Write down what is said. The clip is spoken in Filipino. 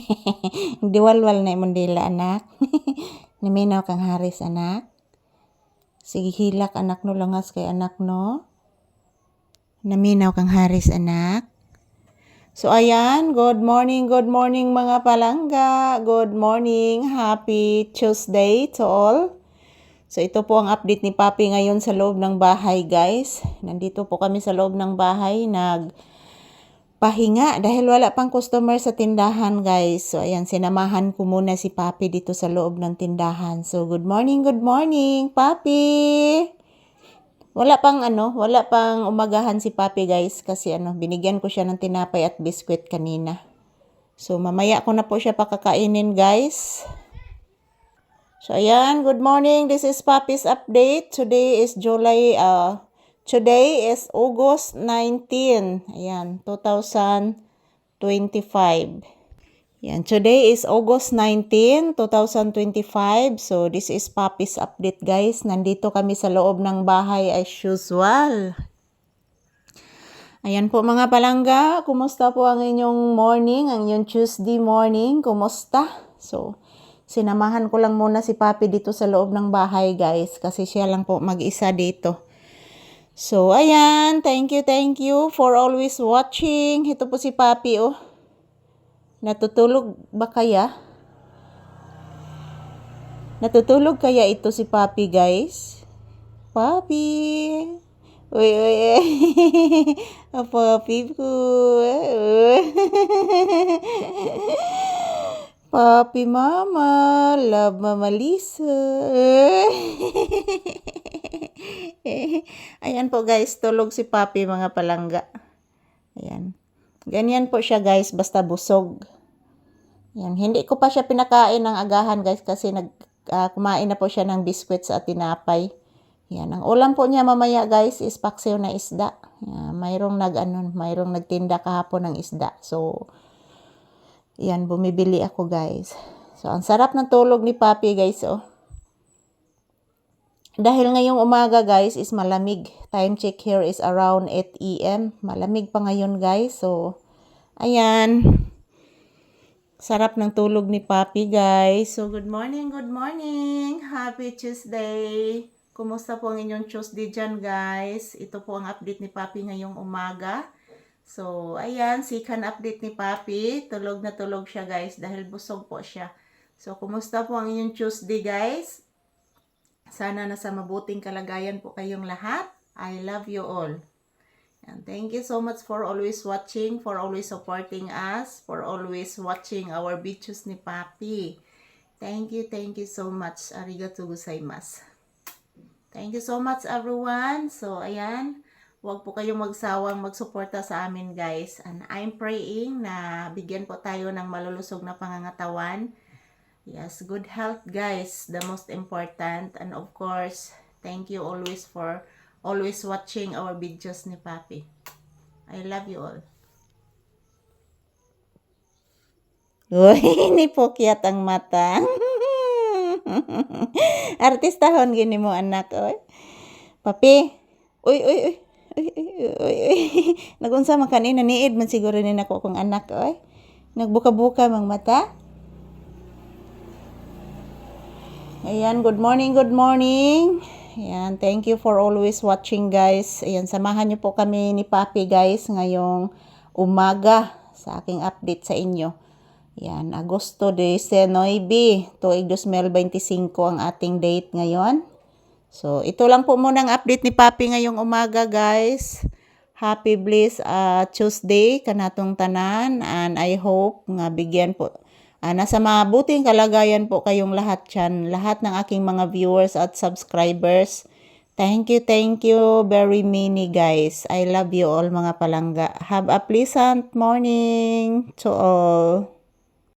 Diwalwal na imong dila anak. Naminaw kang haris anak. Sige hilak anak no langas kay anak no. Naminaw kang haris anak. So ayan, good morning, good morning mga palangga. Good morning, happy Tuesday to all. So ito po ang update ni Papi ngayon sa loob ng bahay guys. Nandito po kami sa loob ng bahay nag pahinga dahil wala pang customer sa tindahan guys. So ayan, sinamahan ko muna si Papi dito sa loob ng tindahan. So good morning, good morning, Papi! Wala pang ano, wala pang umagahan si Papi guys kasi ano, binigyan ko siya ng tinapay at biskwit kanina. So mamaya ko na po siya pakakainin guys. So ayan, good morning. This is Papi's update. Today is July uh today is August 19. Ayan, 2025. Yan, today is August 19, 2025. So, this is Papi's update, guys. Nandito kami sa loob ng bahay as usual. Ayan po mga palangga, kumusta po ang inyong morning, ang inyong Tuesday morning, kumusta? So, sinamahan ko lang muna si Papi dito sa loob ng bahay, guys, kasi siya lang po mag-isa dito. So, ayan, thank you, thank you for always watching. Ito po si Papi, oh. Natutulog ba kaya? Natutulog kaya ito si Papi, guys? Papi! Uy, uy, uy. Papi ko. Papi Mama, love Mama Lisa. Ayan po guys, tulog si Papi mga palangga. Ayan. Ganyan po siya guys, basta busog. Yan, hindi ko pa siya pinakain ng agahan guys kasi nag ah, kumain na po siya ng biscuits at tinapay. Yan, ang ulam po niya mamaya guys is paksiw na isda. Yan, mayroong nag ano, mayroong nagtinda kahapon ng isda. So yan, bumibili ako guys. So ang sarap ng tulog ni Papi guys oh. Dahil ngayong umaga guys is malamig. Time check here is around 8 AM. Malamig pa ngayon guys. So ayan. Sarap ng tulog ni Papi, guys. So, good morning, good morning. Happy Tuesday. Kumusta po ang inyong Tuesday dyan, guys? Ito po ang update ni Papi ngayong umaga. So, ayan, sikan update ni Papi. Tulog na tulog siya, guys, dahil busog po siya. So, kumusta po ang inyong Tuesday, guys? Sana nasa mabuting kalagayan po kayong lahat. I love you all. And thank you so much for always watching, for always supporting us, for always watching our videos ni Papi. Thank you, thank you so much. Arigato gozaimasu. Thank you so much everyone. So, ayan. Huwag po kayong magsawang magsuporta sa amin guys. And I'm praying na bigyan po tayo ng malulusog na pangangatawan. Yes, good health guys. The most important. And of course, thank you always for always watching our videos ni Papi. I love you all. Uy, ni Pokyat ang mata. Artistahon gini mo anak, oy. Papi. Uy, uy, uy. Uy, uy, uy, uy. Nagunsa man kanina niid man siguro ni nako kong anak, oy. Nagbuka-buka mang mata. Ayan, good morning, good morning. Ayan, thank you for always watching guys. Ayan, samahan niyo po kami ni Papi guys ngayong umaga sa aking update sa inyo. Ayan, Agosto 19, tuig 2025 ang ating date ngayon. So, ito lang po muna ang update ni Papi ngayong umaga guys. Happy bliss uh, Tuesday kanatong tanan and I hope nga bigyan po Ah, nasa mabuting kalagayan po kayong lahat dyan, lahat ng aking mga viewers at subscribers. Thank you, thank you very many guys. I love you all mga palangga. Have a pleasant morning to all.